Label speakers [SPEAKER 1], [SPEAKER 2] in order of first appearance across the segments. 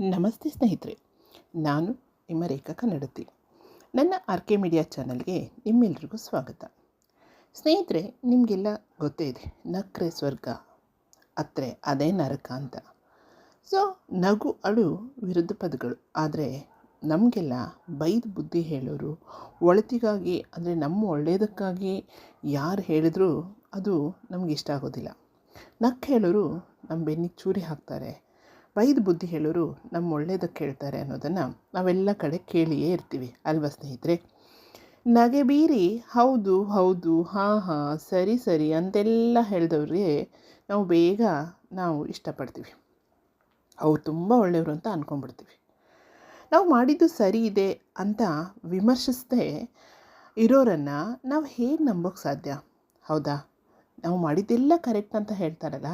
[SPEAKER 1] ನಮಸ್ತೆ ಸ್ನೇಹಿತರೆ, ನಾನು ನಿಮ್ಮ ರೇಖಾ ಕನ್ನಡತಿ ನನ್ನ ಆರ್ ಕೆ ಮೀಡಿಯಾ ಚಾನಲ್ಗೆ ನಿಮ್ಮೆಲ್ರಿಗೂ ಸ್ವಾಗತ. ಸ್ನೇಹಿತರೆ, ನಿಮಗೆಲ್ಲ ಗೊತ್ತೇ ಇದೆ, ನಕ್ರೆ ಸ್ವರ್ಗ, ಅತ್ರೆ ಅದೇ ನರಕ ಅಂತ. ಸೊ, ನಗು, ಅಳು ವಿರುದ್ಧ ಪದಗಳು. ಆದರೆ, ನಮಗೆಲ್ಲ ಬೈದು ಬುದ್ಧಿ ಹೇಳೋರು, ಒಳತಿಗಾಗಿ, ಅಂದರೆ ನಮ್ಮ ಒಳ್ಳೆಯದಕ್ಕಾಗಿ ಯಾರು ಹೇಳಿದರೂ ಅದು ನಮಗಿಷ್ಟ ಆಗೋದಿಲ್ಲ. ನಕ್ ಹೇಳೋರು ನಮ್ಮ ಬೆನ್ನಿಗೆ ಚೂರಿ ಹಾಕ್ತಾರೆ ಬೈದು ಬುದ್ಧಿ ಹೇಳೋರು ನಮ್ಮ ಒಳ್ಳೆಯದಕ್ಕೆ ಹೇಳ್ತಾರೆ ಅನ್ನೋದನ್ನು ನಾವೆಲ್ಲ ಕಡೆ ಕೇಳಿಯೇ ಇರ್ತೀವಿ, ಅಲ್ವಾ ಸ್ನೇಹಿತರೆ? ನಗೆ ಬೀರಿ, ಹೌದು ಹೌದು, ಹಾಂ ಹಾಂ, ಸರಿ ಸರಿ ಅಂತೆಲ್ಲ ಹೇಳಿದವ್ರಿಗೆ ನಾವು ಬೇಗ ನಾವು ಇಷ್ಟಪಡ್ತೀವಿ. ಅವ್ರು ತುಂಬ ಒಳ್ಳೆಯವರು ಅಂತ ಅಂದ್ಕೊಂಡ್ಬಿಡ್ತೀವಿ ನಾವು ಮಾಡಿದ್ದು ಸರಿ ಇದೆ ಅಂತ ವಿಮರ್ಶಿಸದೆ ಇರೋರನ್ನು ನಾವು ಹೇಗೆ ನಂಬೋಕ್ಕೆ ಸಾಧ್ಯ? ಹೌದಾ? ನಾವು ಮಾಡಿದ್ದೆಲ್ಲ ಕರೆಕ್ಟ್ ಅಂತ ಹೇಳ್ತಾರಲ್ಲ,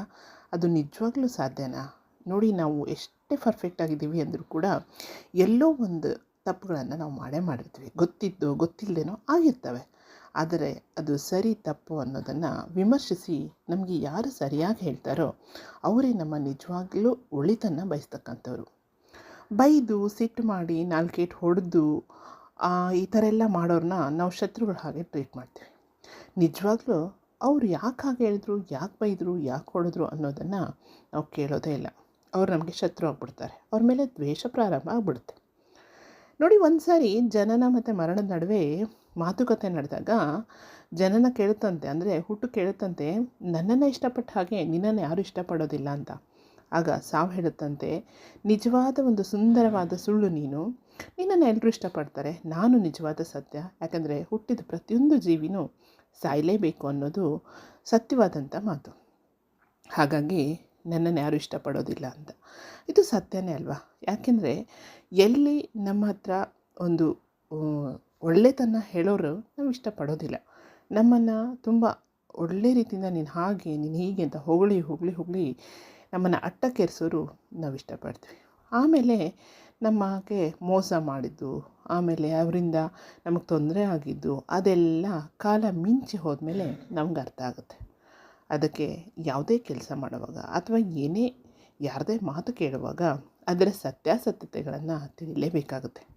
[SPEAKER 1] ಅದು ನಿಜವಾಗ್ಲೂ ಸಾಧ್ಯನಾ? ನೋಡಿ ನಾವು ಎಷ್ಟೇ ಪರ್ಫೆಕ್ಟ್ ಆಗಿದ್ದೀವಿ ಅಂದರೂ ಕೂಡ ಎಲ್ಲೋ ಒಂದು ತಪ್ಪುಗಳನ್ನು ನಾವು ಮಾಡೇ ಮಾಡಿರ್ತೀವಿ. ಗೊತ್ತಿದ್ದು ಗೊತ್ತಿಲ್ಲದೇನೋ ಆಗಿರ್ತವೆ. ಆದರೆ ಅದು ಸರಿ ತಪ್ಪು ಅನ್ನೋದನ್ನು ವಿಮರ್ಶಿಸಿ ನಮಗೆ ಯಾರು ಸರಿಯಾಗಿ ಹೇಳ್ತಾರೋ ಅವರೇ ನಮ್ಮ ನಿಜವಾಗಲೂ ಒಳಿತನ್ನು ಬಯಸ್ತಕ್ಕಂಥವ್ರು. ಬೈದು, ಸಿಟ್ಟು ಮಾಡಿ, ನಾಲ್ಕೇಟ್ ಹೊಡೆದು ಈ ಥರ ಎಲ್ಲ ಮಾಡೋರನ್ನ ನಾವು ಶತ್ರುಗಳ ಹಾಗೆ ಟ್ರೀಟ್ ಮಾಡ್ತೀವಿ. ನಿಜವಾಗ್ಲೂ ಅವ್ರು ಯಾಕೆ ಹಾಗೆ ಹೇಳಿದ್ರು, ಯಾಕೆ ಬೈದರು, ಯಾಕೆ ಹೊಡೆದ್ರು ಅನ್ನೋದನ್ನು ನಾವು ಕೇಳೋದೇ ಇಲ್ಲ. ಅವ್ರು ನಮಗೆ ಶತ್ರು ಆಗ್ಬಿಡ್ತಾರೆ. ಅವ್ರ ಮೇಲೆ ದ್ವೇಷ ಪ್ರಾರಂಭ ಆಗ್ಬಿಡುತ್ತೆ. ನೋಡಿ ಒಂದು ಸಾರಿ ಜನನ ಮತ್ತು ಮರಣದ ನಡುವೆ ಮಾತುಕತೆ ನಡೆದಾಗ ಜನನ ಕೇಳುತ್ತಂತೆ, ಅಂದರೆ ಹುಟ್ಟು ಕೇಳುತ್ತಂತೆ, ನನ್ನನ್ನು ಇಷ್ಟಪಟ್ಟ ಹಾಗೆ ನಿನ್ನನ್ನು ಯಾರು ಇಷ್ಟಪಡೋದಿಲ್ಲ ಅಂತ. ಆಗ ಸಾವು ಹೇಳುತ್ತಂತೆ, ನಿಜವಾದ ಒಂದು ಸುಂದರವಾದ ಸುಳ್ಳು ನೀನು. ನಿನ್ನನ್ನು ಎಲ್ಲರೂ ಇಷ್ಟಪಡ್ತಾರೆ. ನಾನು ನಿಜವಾದ ಸತ್ಯ. ಯಾಕಂದರೆ ಹುಟ್ಟಿದ ಪ್ರತಿಯೊಂದು ಜೀವಿನೂ ಸಾಯಲೇಬೇಕು ಅನ್ನೋದು ಸತ್ಯವಾದಂಥ ಮಾತು. ಹಾಗಾಗಿ ನನ್ನನ್ನು ಯಾರು ಇಷ್ಟಪಡೋದಿಲ್ಲ ಅಂತ. ಇದು ಸತ್ಯನೇ ಅಲ್ವಾ? ಯಾಕೆಂದರೆ ಎಲ್ಲಿ ನಮ್ಮ ಹತ್ರ ಒಂದು ಒಳ್ಳೆತನ ಹೇಳೋರು ನಾವು ಇಷ್ಟಪಡೋದಿಲ್ಲ. ನಮ್ಮನ್ನು ತುಂಬ ಒಳ್ಳೆ ರೀತಿಯಿಂದ ನೀನು ಹಾಗೆ, ನೀನು ಹೀಗೆ ಅಂತ ಹೊಗಳಿ ಹೊಗಳಿ ಹೊಗಳಿ ನಮ್ಮನ್ನು ಅಟ್ಟಕ್ಕೇರಿಸೋರು ನಾವು ಇಷ್ಟಪಡ್ತೀವಿ. ಆಮೇಲೆ ನಮಗೆ ಮೋಸ ಮಾಡಿದ್ದು, ಆಮೇಲೆ ಅವರಿಂದ ನಮಗೆ ತೊಂದರೆ ಆಗಿದ್ದು ಅದೆಲ್ಲ ಕಾಲ ಮಿಂಚಿ ಹೋದ್ಮೇಲೆ ನಮ್ಗೆ ಅರ್ಥ ಆಗುತ್ತೆ. ಅದಕ್ಕೆ ಯಾವುದೇ ಕೆಲಸ ಮಾಡುವಾಗ ಅಥವಾ ಏನೇ ಯಾರದೇ ಮಾತು ಕೇಳುವಾಗ ಅದರ ಸತ್ಯಾಸತ್ಯತೆಗಳನ್ನು ತಿಳಿಯಲೇಬೇಕಾಗುತ್ತೆ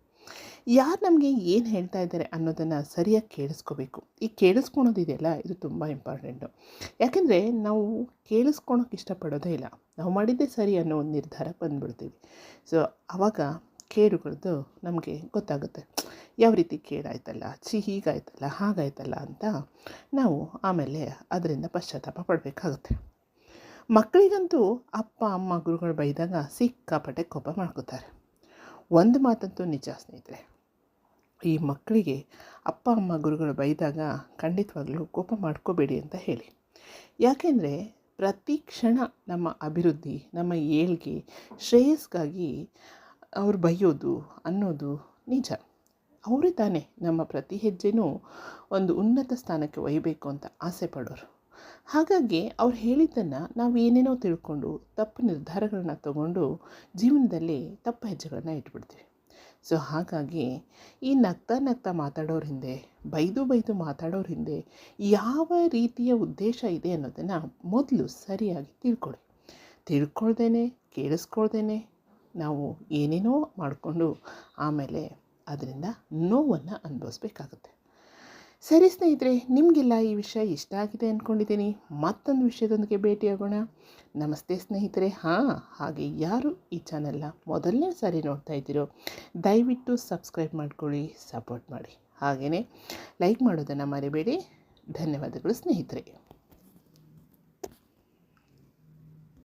[SPEAKER 1] ಯಾರು ನಮಗೆ ಏನು ಹೇಳ್ತಾ ಇದ್ದಾರೆ ಅನ್ನೋದನ್ನು ಸರಿಯಾಗಿ ಕೇಳಿಸ್ಕೋಬೇಕು. ಈ ಕೇಳಿಸ್ಕೊಳೋದಿದೆಯಲ್ಲ ಇದು ತುಂಬ ಇಂಪಾರ್ಟೆಂಟು ಯಾಕೆಂದರೆ ನಾವು ಕೇಳಿಸ್ಕೊಳೋಕೆ ಇಷ್ಟಪಡೋದೇ ಇಲ್ಲ. ನಾವು ಮಾಡಿದ್ದೇ ಸರಿ ಅನ್ನೋ ಒಂದು ನಿರ್ಧಾರಕ್ಕೆ ಬಂದುಬಿಡ್ತೀವಿ. ಸೊ ಆವಾಗ ಕೇಳುಗಳದ್ದು ನಮಗೆ ಗೊತ್ತಾಗುತ್ತೆ. ಯಾವ ರೀತಿ ಕೇಡಾಯ್ತಲ್ಲ ಚಿ ಹೀಗಾಯ್ತಲ್ಲ ಹಾಗಾಯ್ತಲ್ಲ ಅಂತ ನಾವು ಆಮೇಲೆ ಅದರಿಂದ ಪಶ್ಚಾತ್ತಾಪ ಪಡಬೇಕಾಗುತ್ತೆ. ಮಕ್ಕಳಿಗಂತೂ ಅಪ್ಪ, ಅಮ್ಮ, ಗುರುಗಳು ಬೈದಾಗ ಸಿಕ್ಕಾಪಟ್ಟೆ ಕೋಪ ಮಾಡ್ಕೋತಾರೆ. ಒಂದು ಮಾತಂತೂ ನಿಜ ಸ್ನೇಹಿತರೆ, ಈ ಮಕ್ಕಳಿಗೆ ಅಪ್ಪ, ಅಮ್ಮ, ಗುರುಗಳು ಬೈದಾಗ ಖಂಡಿತವಾಗ್ಲೂ ಕೋಪ ಮಾಡ್ಕೋಬೇಡಿ ಅಂತ ಹೇಳಿ. ಯಾಕೆಂದರೆ ಪ್ರತಿ ಕ್ಷಣ ನಮ್ಮ ಅಭಿವೃದ್ಧಿ, ನಮ್ಮ ಏಳ್ಗೆ ಶ್ರೇಯಸ್ಗಾಗಿ ಅವ್ರು ಬೈಯೋದು ಅನ್ನೋದು ನಿಜ. ಅವರೇ ತಾನೇ ನಮ್ಮ ಪ್ರತಿ ಹೆಜ್ಜೆನೂ ಒಂದು ಉನ್ನತ ಸ್ಥಾನಕ್ಕೆ ಒಯ್ಯಬೇಕು ಅಂತ ಆಸೆ ಪಡೋರು. ಹಾಗಾಗಿ ಅವ್ರು ಹೇಳಿದ್ದನ್ನು ನಾವು ಏನೇನೋ ತಿಳ್ಕೊಂಡು ತಪ್ಪು ನಿರ್ಧಾರಗಳನ್ನ ತಗೊಂಡು ಜೀವನದಲ್ಲಿ ತಪ್ಪು ಹೆಜ್ಜೆಗಳನ್ನ ಇಟ್ಬಿಡ್ತೀವಿ. ಸೊ ಹಾಗಾಗಿ ಈ ನಗ್ತಾ ನಗ್ತಾ ಮಾತಾಡೋರ ಹಿಂದೆ, ಬೈದು ಬೈದು ಮಾತಾಡೋರ ಹಿಂದೆ ಯಾವ ರೀತಿಯ ಉದ್ದೇಶ ಇದೆ ಅನ್ನೋದನ್ನು ಮೊದಲು ಸರಿಯಾಗಿ ತಿಳ್ಕೊಳ್ಳಿ. ತಿಳ್ಕೊಳ್ದೇನೆ, ಕೇಳಿಸ್ಕೊಳ್ದೇನೆ, ನಾವು ಏನೇನೋ ಮಾಡಿಕೊಂಡು ಆಮೇಲೆ ಅದರಿಂದ ನೋವನ್ನು ಅನುಭವಿಸ್ಬೇಕಾಗುತ್ತೆ. ಸರಿ ಸ್ನೇಹಿತರೆ, ನಿಮಗೆಲ್ಲ ಈ ವಿಷಯ ಇಷ್ಟ ಆಗಿದೆ ಅಂದ್ಕೊಂಡಿದ್ದೀನಿ ಮತ್ತೊಂದು ವಿಷಯದೊಂದಿಗೆ ಭೇಟಿಯಾಗೋಣ. ನಮಸ್ತೆ ಸ್ನೇಹಿತರೆ. ಹಾಂ, ಹಾಗೆ ಯಾರು ಈ ಚಾನಲ್ನ ಮೊದಲನೇ ಸಾರಿ ನೋಡ್ತಾ ಇದ್ದೀರೋ, ದಯವಿಟ್ಟು ಸಬ್ಸ್ಕ್ರೈಬ್ ಮಾಡ್ಕೊಳ್ಳಿ, ಸಪೋರ್ಟ್ ಮಾಡಿ. ಹಾಗೆಯೇ ಲೈಕ್ ಮಾಡೋದನ್ನು ಮರಿಬೇಡಿ. ಧನ್ಯವಾದಗಳು ಸ್ನೇಹಿತರೆ.